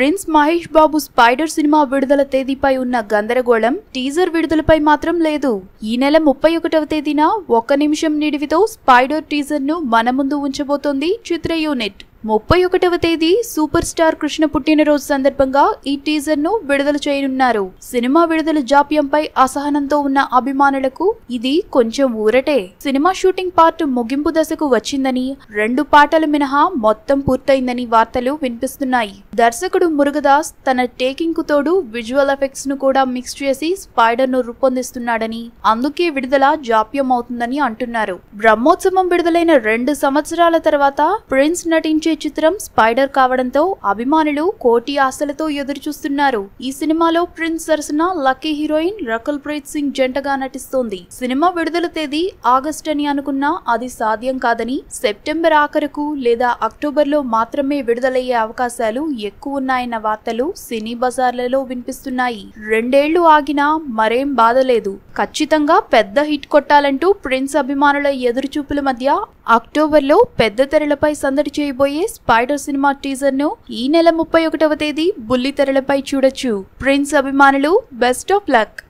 Prince Mahesh Babu Spyder cinema విడుదల తేదీపై ఉన్న గందరగోళం టీజర్ విడుదలపై మాత్రం లేదు. ఈ నెల ముప్పై ఒకటవ తేదీన ఒక్క నిమిషం నిడివితో స్పైడర్ టీజర్ను మన ముందు ఉంచబోతోంది చిత్ర యూనిట్. ముప్పై ఒకటవ తేదీ సూపర్ స్టార్ కృష్ణ పుట్టినరోజు సందర్భంగా ఈ టీజర్ను విడుదల చేయనున్నారు. సినిమా విడుదల జాప్యంపై అసహనంతో ఉన్న అభిమానులకు ఇది కొంచెం ఊరటే. సినిమా షూటింగ్ పార్ట్ ముగింపు దశకు వచ్చిందని రెండు పాటలు మినహా మొత్తం పూర్తయిందని వార్తలు వినిపిస్తున్నాయి. దర్శకుడు మురుగదాస్ తన టేకింగ్కు తోడు విజువల్ ఎఫెక్ట్స్ను కూడా మిక్స్ చేసి స్పైడర్ను రూపొందిస్తున్నాడని అందుకే విడుదల జాప్యం అవుతుందని అంటున్నారు. బ్రహ్మోత్సవం విడుదలైన రెండు సంవత్సరాల తర్వాత ప్రిన్స్ నటించే చిత్రం స్పైడర్ కావడంతో అభిమానులు కోటి ఆశలతో ఎదురు చూస్తున్నారు ఈ సినిమాలో ప్రిన్స్ సరసన లక్కీ హీరోయిన్ రకుల్ ప్రీత్ సింగ్ జంటగా నటిస్తోంది. సినిమా విడుదల తేదీ ఆగస్ట్ అని అనుకున్నా అది సాధ్యం కాదని సెప్టెంబర్ ఆఖరుకు లేదా అక్టోబర్లో మాత్రమే విడుదలయ్యే అవకాశాలు ఎక్కువ ఉన్నాయన్న వార్తలు సినీ బజార్లలో వినిపిస్తున్నాయి. రెండేళ్ళు ఆగినా మరేం బాధ లేదు. ఖచ్చితంగా పెద్ద హిట్ కొట్టాలంటూ ప్రిన్స్ అభిమానుల ఎదురుచూపుల మధ్య అక్టోబర్లో పెద్ద తెరలపై సందడి చేయబోయే స్పైడర్ సినిమా టీజర్ను ఈ నెల ముప్పై ఒకటవ తేదీ బుల్లి తెరలపై చూడొచ్చు. ప్రిన్స్ అభిమానులు బెస్ట్ ఆఫ్ లక్.